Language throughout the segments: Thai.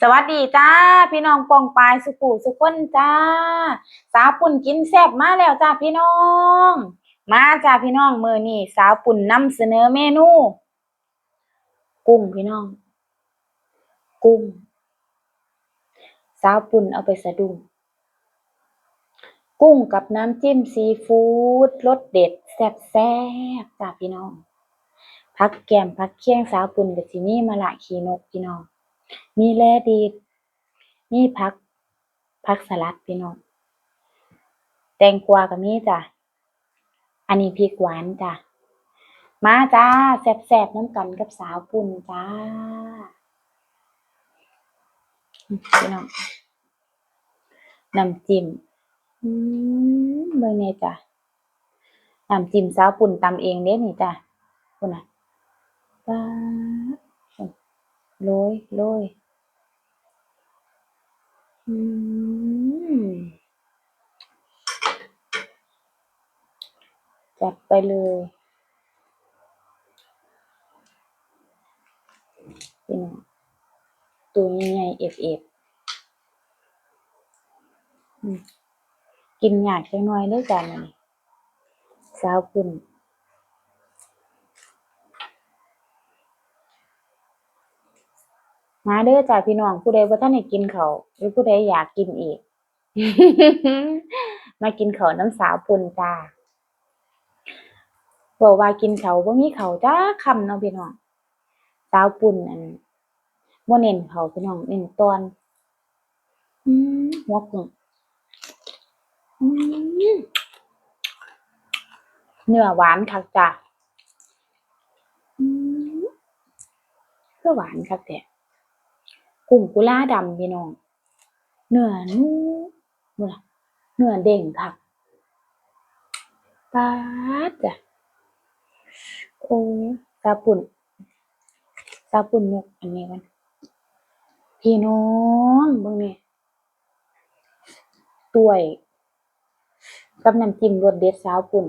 สวัสดีจ้า พี่น้องปองปายสุขุสุขนจ้า สาวปุ่นกินแซ่บมาแล้วจ้าพี่น้อง มาจ้าพี่น้องมือนี่สาวปุ่นนำเสนอเมนู กุ้งพี่น้อง กุ้ง สาวปุ่นเอาไปสะดุ้งกุ้งกับน้ำจิ้มซีฟู้ดรสเด็ดแซ่บแซ่บจ้าพี่น้องพักแกมพักเคียงสาวปุ่นกับสิมีมะละขีนกพี่น้อง มีแลดีดมีผักผักสลัดพี่น้อง แตงกวาก็มีจ้ะ อันนี้พริกหวานจ้ะ มาจ้าแซ่บๆน้ำกันกับสาวปุ่นจ้าพี่น้องน้ำจิ้มอืมเบิ่งแหน่จ้ะน้ำจิ้มสาวปุ่นตำเองเด้นี่จ้ะพุ่นน่ะป๊า โรยโรยอืมจัดไปเลยพี่น้องตัวใหญ่ๆเอฟเอฟกินหยากจังน่อยเด้อจ้ะมื้อนี้สาวปุ่น มาเด้อจ้าพี่น้องผู้ใดบ่ทันได้กินเขาหรือผู้ใดอยากกินอีก มากินเขาน้ำสาวปุ่นจ้าบอกว่ากินเขาวบ่มีเขาจ้าคำเนาะพี่น้องสาวปุ่นอันบ่เน้นข้าพี่น้องเน้นตอนอืมหัวกุ้งเนื้อหวานคักจ้าอืมคือหวานคักแท้ กุ้งกุลาดำพี่น้องเนื้อนุ่มเนื้อเนื้อเด้งคักปาดจ้ะโอ้ตาปุ่นตาปุ่นยกอันนี้กันพี่น้องเบิ่งนี่ตัวยกับน้ำจิ้มรสเด็ดสาวปุ่น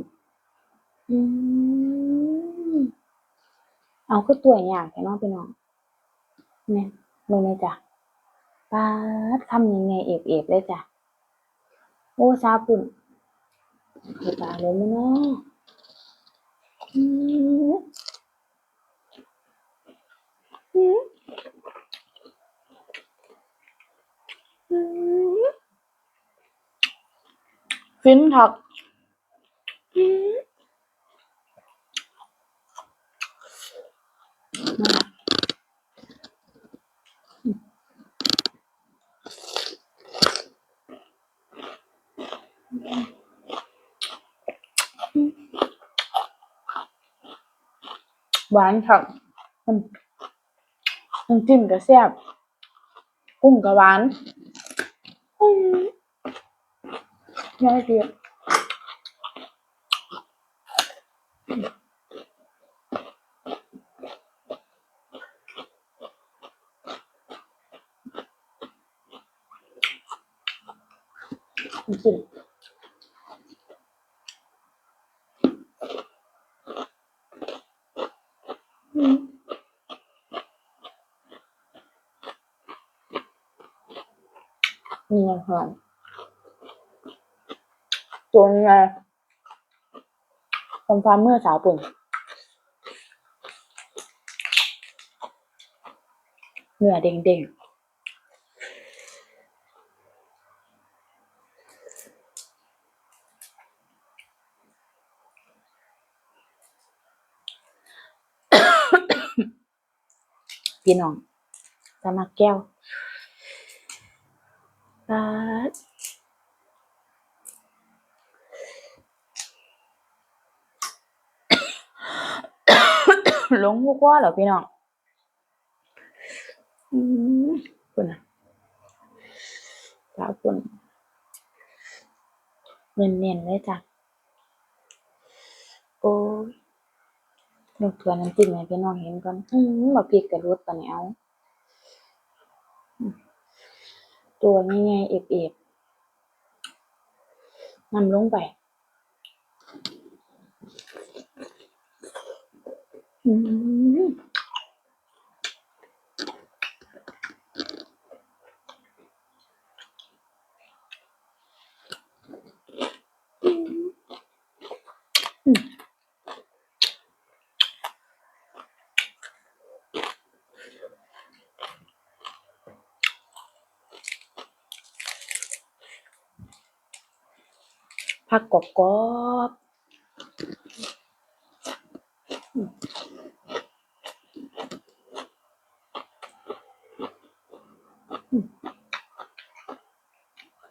อืมเอาคือตัวยยากแท้เนาะพี่น้องเนี่ย เบิ่งเลยจ้ะปาดคำยังไงเอฟเอฟเลยจ้ะ โอ้ซาปุ่นเฮ้ยตาเลยมั้ยเนาะอืมอืมอืมฟินทักอืมนล่ะ หวานค่ะมัน้ำน้ำจิ้มก็แซ่บกุ้งก็หวานง่ายดีอะน้ำจิ้มนี่ไง หอมตัวนี้ไงทำความเมื่อสาวปุ่นเนื้อเด้งๆพี่น้องจะมาแก้ว ปาดลงหัวว่าเหรอพี่น้องอืมคุณนะสาคุณเนียนเนียนๆเลยจ้ะโอ้ยลงตัวน้ำจิ้มให้พี่น้องเห็นก่อนอืมมาพริกกระรุดตอนนี้เอาอืม ตัวง่ายๆเอบๆนำลงไปอืม ผักกรอบกรอบ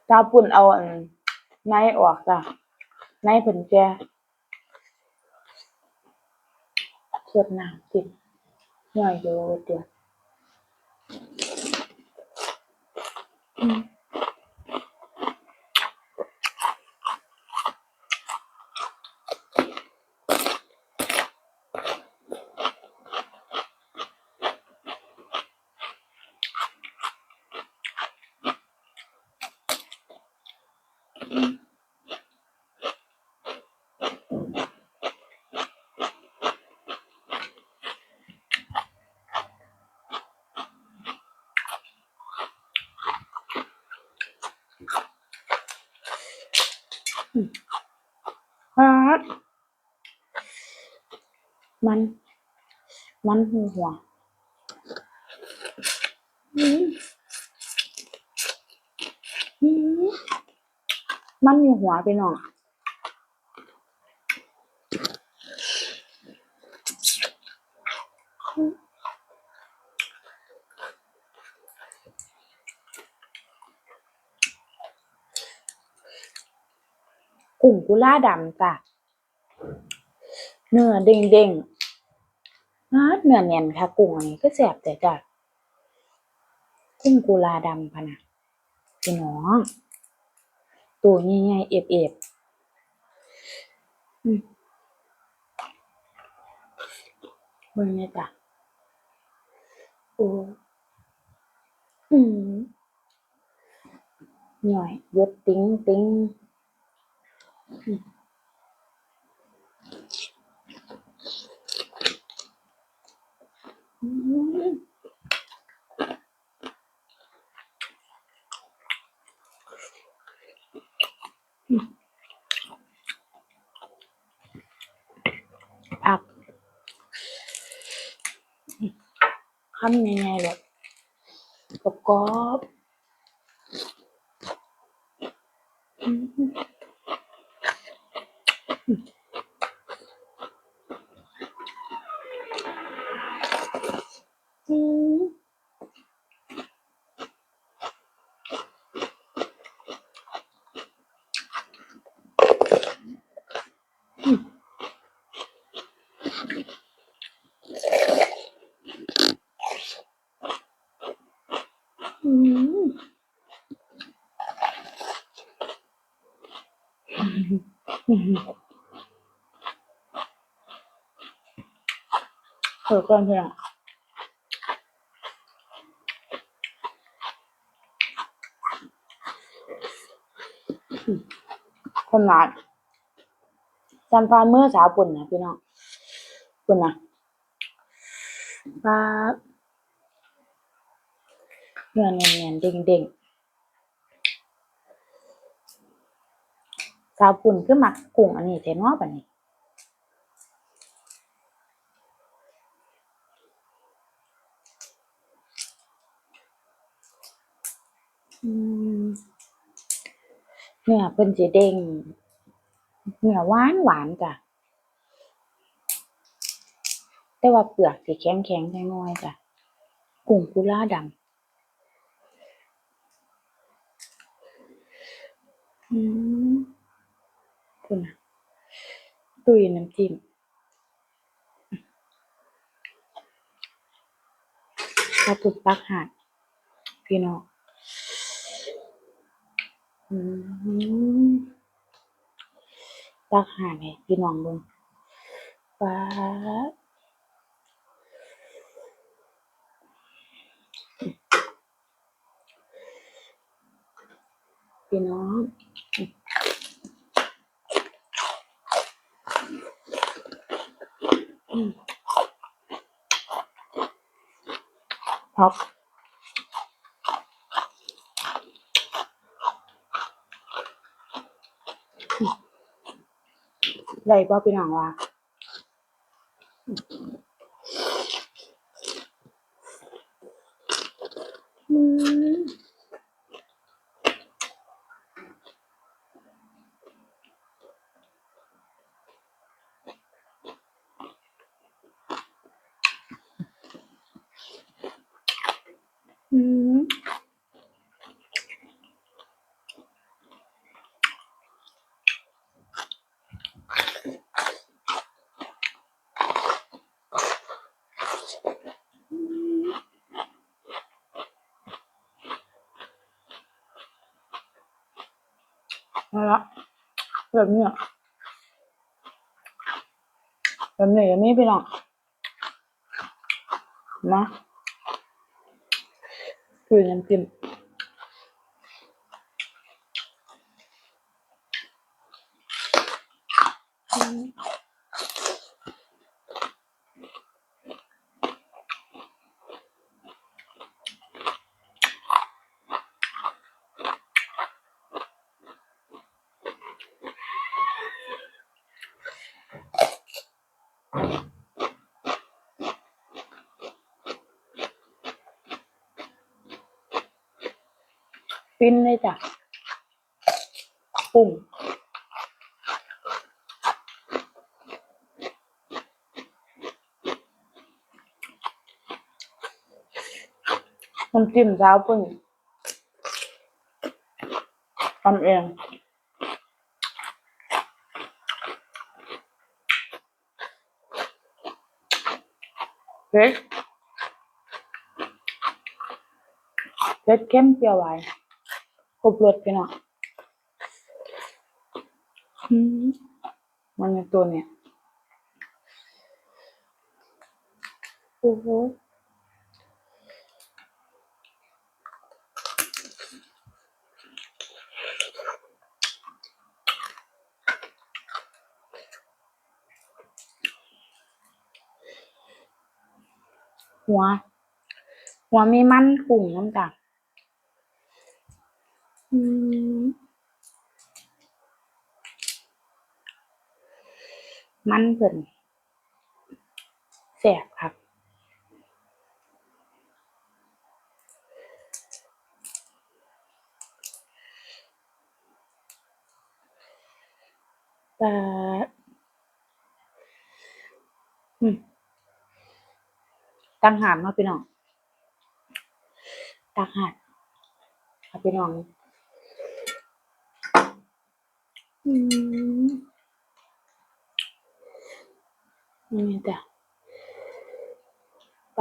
ตาปุ่นเอาอันในออกจ้ะในเพิ่นแก่สดน้ำกินย่อยอยู่เดือด มัน มันหัวหัวมันอยู่หัวไปหน่อยกุ้งกุลาดำจ้ะเนื้อเด้งเด้งฮาดเนื้อแน่นค่ะ กุ้งอันนี้ก็แซ่บแต่จ้ะกุ้งกุลาดำพะนะพี่น้องตัวใหญ่ๆเอฟๆอืมเบิ่งเนี่ยจ้ะโอ้อืมหน่อยยดติ้งติ้งอืมอืม ผักทำใหญ่ๆเลยกรอบๆอืมอืมอืมอืม เออก่อนเพียงคนหลายจำฟ้ามือสาวปุ่นนะพี่น้องปุ่นนะฟ้าเนื้อเนียนๆเด้งๆสาวปุ่นคือมักกุ้งอันนี้แท้เนาะบัดนี้ เนื้อเพิ่นสิเด้งเนื้อหวานหวานจ้ะแต่ว่าเปลือกสิแข็งแข็งจักหน่อยจ้ะกุ้งกุลาดำอืมพูดนะตุยน้ำจิ้มข้าปุกปักหาดพี่น้อง อืมปักหาดให้พี่น้องเบิ่งป๊าพี่น้องอืมพับ ได้บ่พี่น้องว่าอืม อืมเอาละ แบบเนี้ยแบบนี้ย่างนี้พี่น้องมาคือน้ำจิ้ม ฟินเลยจ้ะปุ่มน้ำจิ้มเช้าปุ่นทำเองเผ็ดเผ็ดเข้มเปรี้ยวหวาน ครบรสพี่น้องอืมมันในตัวเนี่ยโอ้โหหัว หัวมีมันกุ้งน้ำจ้ะอื มันเพิ่นแซ่บคักแต่อืมตั้งหารมาพี่น้องตั้งหารค่ะพี่น้อง อืมนี่จ้ะป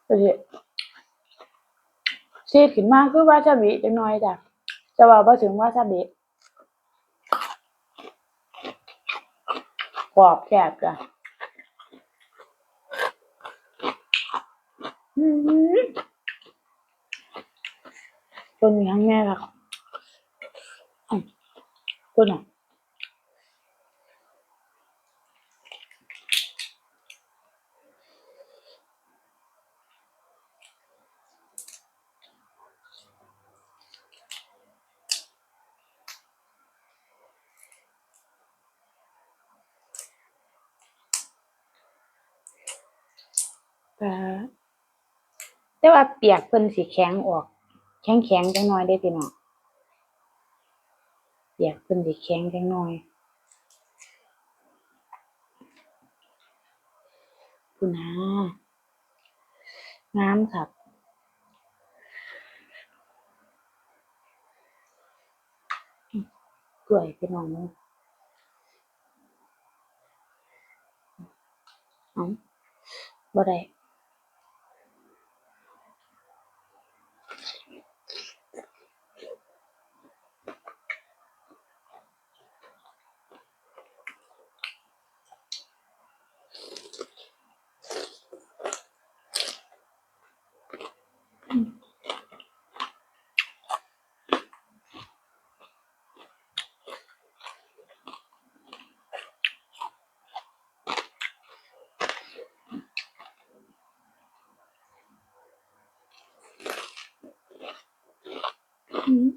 ก็สิซีดขึ้นมาคือวาซาบิจังน้อยจ้ะจะว่าบ่ถึงวาซาบิกรอบแซ่บจ้ะอืมตัวนี้ทั้งแม่ค่ะตัวน่ะแต่ แต่ว่าเปียกเพิ่นสิแข็งออก แข็งแข็งจังน้อยเด้พี่น้องเปียกเพิ่นสิแข็งจังน้อยพู้นนะงามคักอืมกล้วยพี่น้องเอาบ่ได้ อืมอืม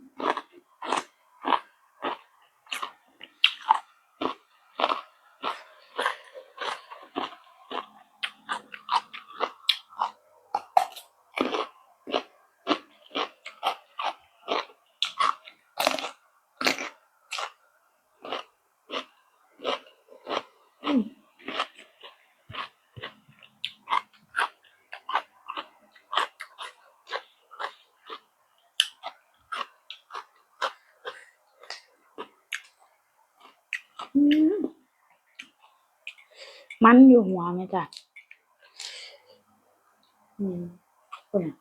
อืม มันอยู่หัวไหมจ้ะอืมคุณน่ะ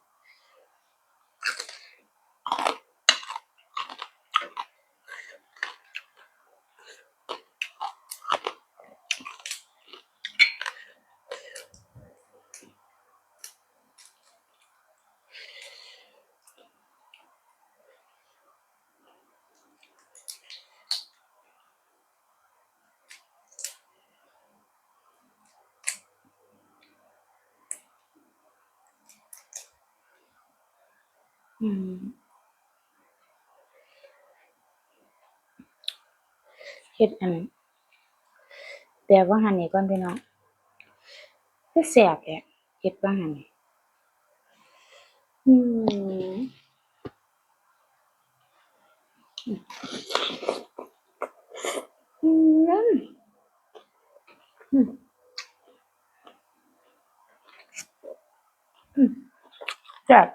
อืมเฮ็ด อันแต่ว่าหันนี่ก่อนพี่น้องคือแซ่บแหละเฮ็ดว่าหันอืมอืมอืมอืมแซ่บ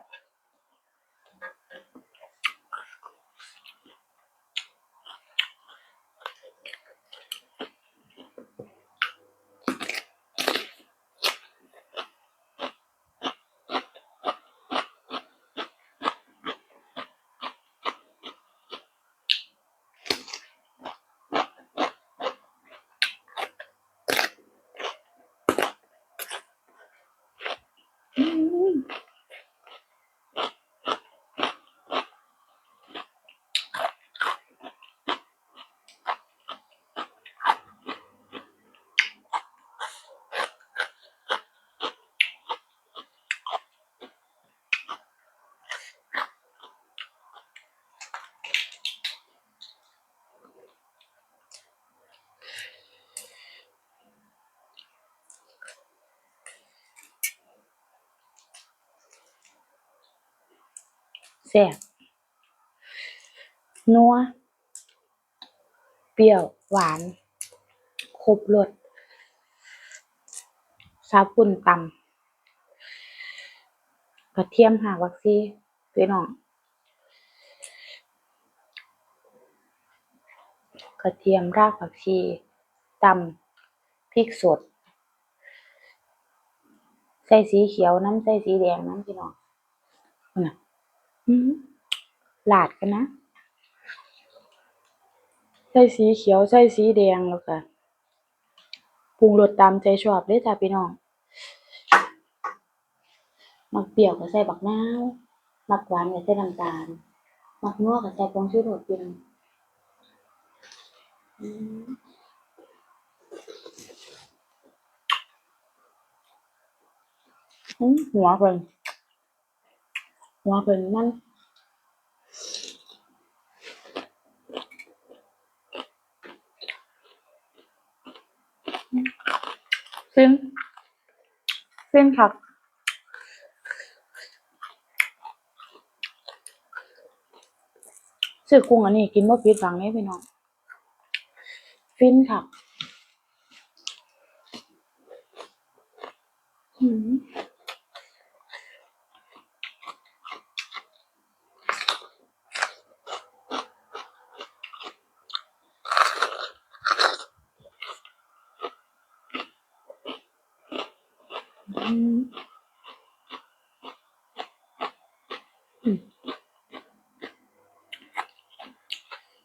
แซ่บนัว เปรี้ยว หวาน ครบรสข้าวปุ้นตำกระเทียมหักผักชีพี่น้องกระเทียมรากผักชีตำพริกสด ใส่สีเขียวน้ำใส่สีแดงน้ำพี่น้องนะ อือราดกันนะ ใส่สีเขียว ใส่สีแดงแล้วก็ปรุงรสตามใจชอบเลยจ้ะพี่น้องมักเปรี้ยวก็ใส่บักนาวมักหวานก็ใส่น้ำตาลมักนัวก็ใส่ผงชูรสพี่น้องอืมหัวเพิ่น หัวเพิ่นมันอือฟินฟินคักซื้อกุ้งอันนี้กินบ่ผิดหวังเดะพี่น้องฟินคักอื้อฮืออืม อืม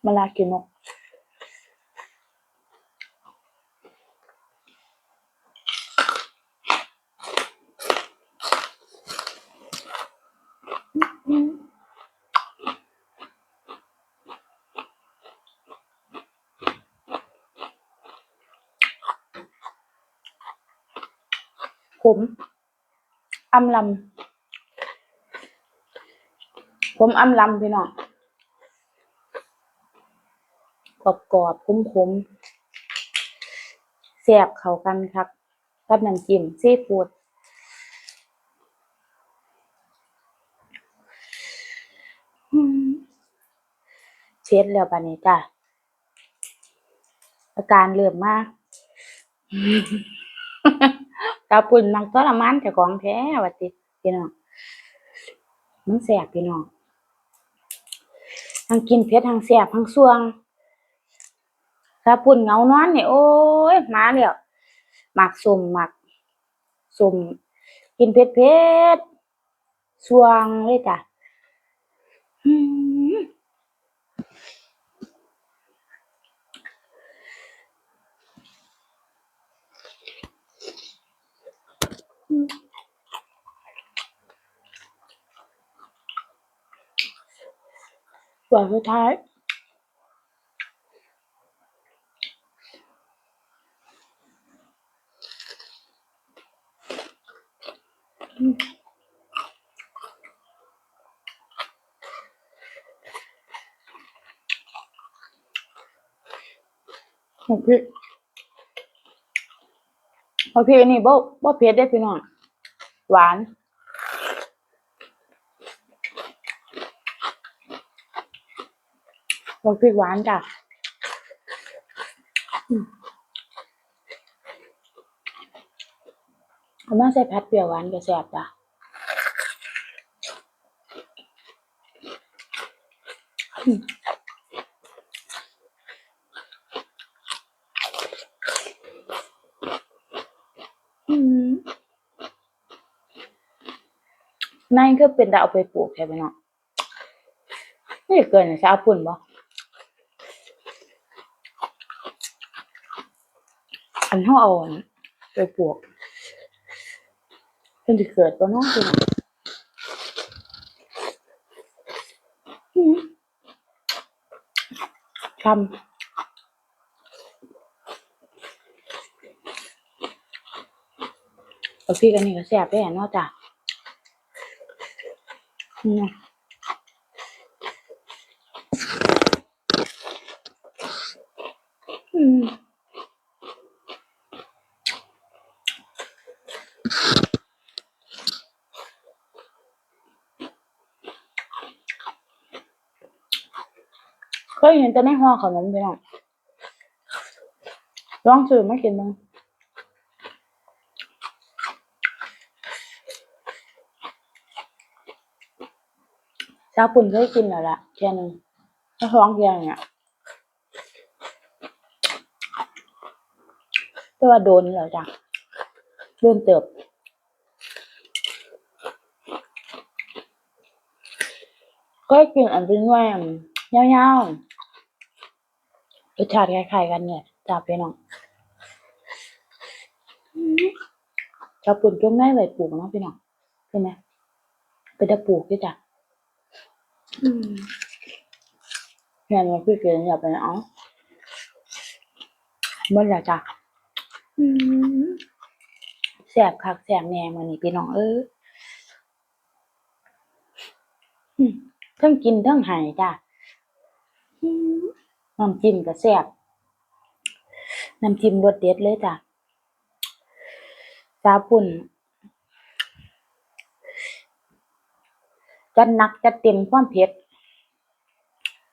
มาลากินนก อืม ขมอำลำผมอำลำพี่น้องกรอบกรอบๆขมขมๆแซ่บเข้ากันครับ กับน้ำจิ้มซีฟู้ดเช็ดแล้วบัดนี้จ้ะอาการเริ่มมากาปุ่นมักทรมานเจ้าของแท้ว่าติพี่น้องมันแสบพี่น้องทั้งกินเผ็ดทั้งแสบทั้งสวงตาปุ่นเงานอนเนี่ยโอ้ยมาแล้วหมักสมหมักสมกินเผ็ดเผ็ดสวงเลยจ้ะอืม ส่วนสุดท้าย ของพี่ของพี่นี่บ่บ่เผ็ดได้พี่น้องหวาน ของพี่หวานจ้ะอืมเอามาใส่ผัดเปรี้ยวหวานก็แซ่บจ้ะอือืมนั่นก็เป็นแต่เอาไปปลูกใช่ไหมเนาะนี่เกินจะเอาปุ่นบ่ อันเท่าเอาอันไปปลูกเป็นจะเกิดบ่เนาะพี่น้องอืมทำเอาพี่กันนี่ก็แซ่บได้เนาะจ้ะอืมอืม เคยเห็นแต่ในห่อขนมพี่น้องลองซื้อมากินบ้งชาวปุ่นเคยกินแล้วละแค่นึงถ้าท้องเพียงเนี่ยแต่ว่าโดนแล้วจ้ะโดนเติบเคยกินอันเป็นว่าอันยาวๆ รสชาติคล้ายๆกันเนี่ยจ้าพี่น้องชาวปุ่นจงได้ไว้ปลูกเนาะพี่น้องใช่ไหมเป็นตะปลูกด้วยจ้ะอืมเห็นพี่เกินอย่าไปเอาเมื่อไรจ้ะแสบคักแสบแหน่มื้อนี้พี่น้องเออทั้งกินทั้งหายจ้ะ น้ำจิ้มก็แซ่บน้ำจิ้มรสเด็ดเลยจ้ะสาปุ่นจัดหนักจัดเต็มความเผ็ด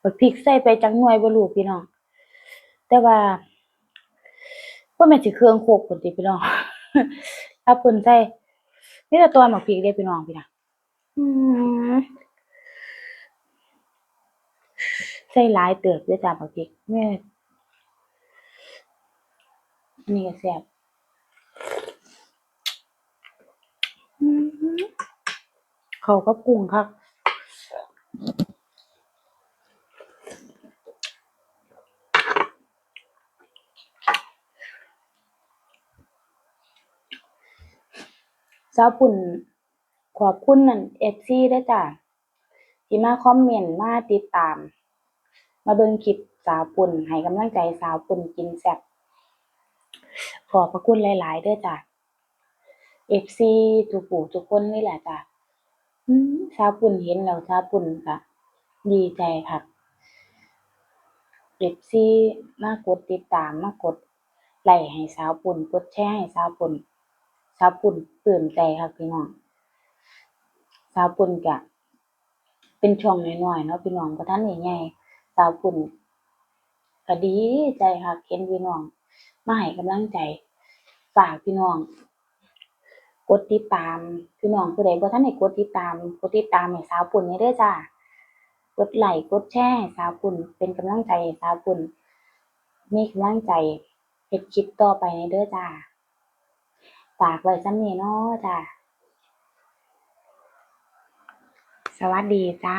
บักพริกใส่ไปจักหน่วยบ่รู้พี่น้อง แต่ว่าบ่แม่นสิเครื่องโคกพุ่นติพี่น้องถ้าเพิ่นใส่มีแต่ตอนบักพริกเด้พี่น้องพี่นะอืม ใส่หลายเติบด้อจ้ะบักพริกแม่นนี้ก็แซ่บเขาก็ปรุงครับสาวปุ่นขอบคุณนั่น FC เด้จ้ะที่มาคอมเมนต์มาติดตาม มาเบิ่งคลิปสาวปุ่นให้กำลังใจสาวปุ่นกินแซ่บขอบพระคุณหลาย ๆเด้อจ้ะ FC ทุกผู้ทุกคนนี่แหละจ้ะสาวปุ่นเห็นแล้วสาวปุ่นก็ดีใจคัก FC มากดติดตามมากดไลค์ให้สาวปุ่นกดแชร์ให้สาวปุ่นสาวปุ่นปลื้มใจคักพี่น้องสาวปุ่นก็เป็นช่องน้อยๆเนาะพี่น้องบ่ทันใหญ่าวปุ่นก็ดีใจคักเห็นพี่น้องมาให้กำลังใจ ฝากพี่น้อง กดติดตาม พี่น้องผู้ใดบ่ทันได้กดติดตาม กดติดตามให้สาวปุ่นนี่เด้อจ้ากดไลค์กดแชร์สาวปุ่น เป็นกำลังใจสาวปุ่น มีกำลังใจเฮ็ดคลิปต่อไปในเด้อจ้าฝากไว้ส่ำนี้เนาะจ้าสวัสดีจ้า